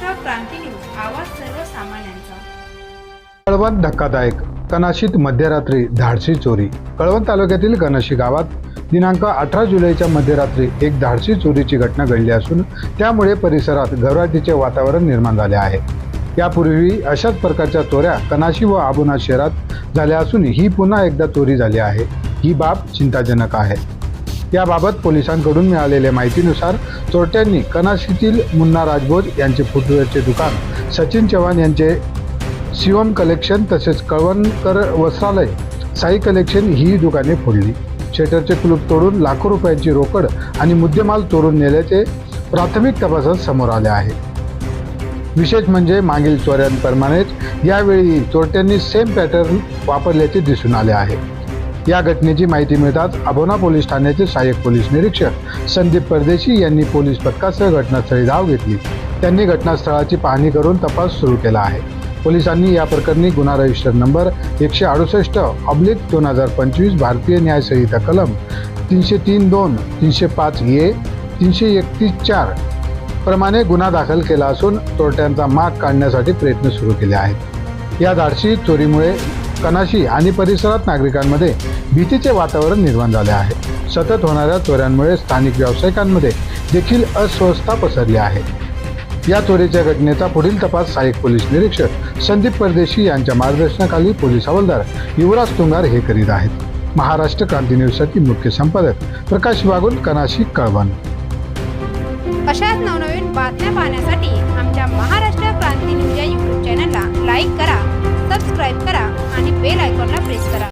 क्रांती news आवाज सर्वसामान्यांचा. कळवण धक्कादायक कनाशीत मध्यरात्री धाडशी चोरी. कळवण तालुक्यातील कनाशी गावात दिनांक अठरा जुलैच्या मध्यरात्री एक धाडशी चोरीची घटना घडली असून त्यामुळे परिसरात घबराटीचे वातावरण निर्माण झाले आहे. यापूर्वी अशाच प्रकारच्या चोऱ्या कनाशी व आबुना शहरात झाल्या असून ही पुन्हा एकदा चोरी झाली आहे. ही बाब चिंताजनक आहे. याबाबत पोलिसांकडून मिळालेल्या माहितीनुसार चोरट्यांनी कनाशीतील मुन्ना राजभोज यांचे फुटवेअरचे दुकान सचिन चव्हाण यांचे शिवम कलेक्शन तसेच कळवणकर वस्त्रालय साई कलेक्शन ही दुकाने फोडली. शेटरचे कुलूप तोडून लाखो रुपयांची रोकड आणि मुद्देमाल चोरून नेल्याचे प्राथमिक तपासात समोर आले आहे. विशेष म्हणजे मागील चोऱ्यांप्रमाणेच यावेळी चोरट्यांनी सेम पॅटर्न वापरल्याचे दिसून आले आहे. या घटनेची माहिती मिळताच अभोना पोलीस ठाण्याचे सहाय्यक पोलीस निरीक्षक संदीप परदेशी यांनी पोलीस पथकासह घटनास्थळी धाव घेतली. त्यांनी घटनास्थळाची पाहणी करून तपास सुरू केला आहे. पोलिसांनी या प्रकरणी गुन्हा रजिस्टर नंबर एकशे अडुसष्ट ऑब्लिक दोन हजार पंचवीस भारतीय न्याय संहिता कलम तीनशे तीन दोन तीनशे पाच ए तीनशे एकतीस चार प्रमाणे गुन्हा दाखल केला असून चोरट्यांचा माग काढण्यासाठी प्रयत्न सुरू केले आहेत. या धाडशी चोरीमुळे कनाशी आणि परिसरात नागरिकांमध्ये भीतीचे वातावरण निर्माण झाले आहे. सतत होणाऱ्या चोऱ्यांमुळे स्थानिक व्यावसायिकांमध्ये देखील अस्वस्थता पसरली आहे. या चोरीच्या घटनेचा पुढील तपास सहाय्यक पोलीस निरीक्षक संदीप परदेशी यांच्या मार्गदर्शनाखाली पोलीस हवालदार युवराज तुंगार हे करीत आहेत. महाराष्ट्र क्रांती न्यूजसाठी मुख्य संपादक प्रकाश वागुल कनाशी कळवण. अशाच नवनवीन बातम्या क्रांती न्यूज या यूट्यूब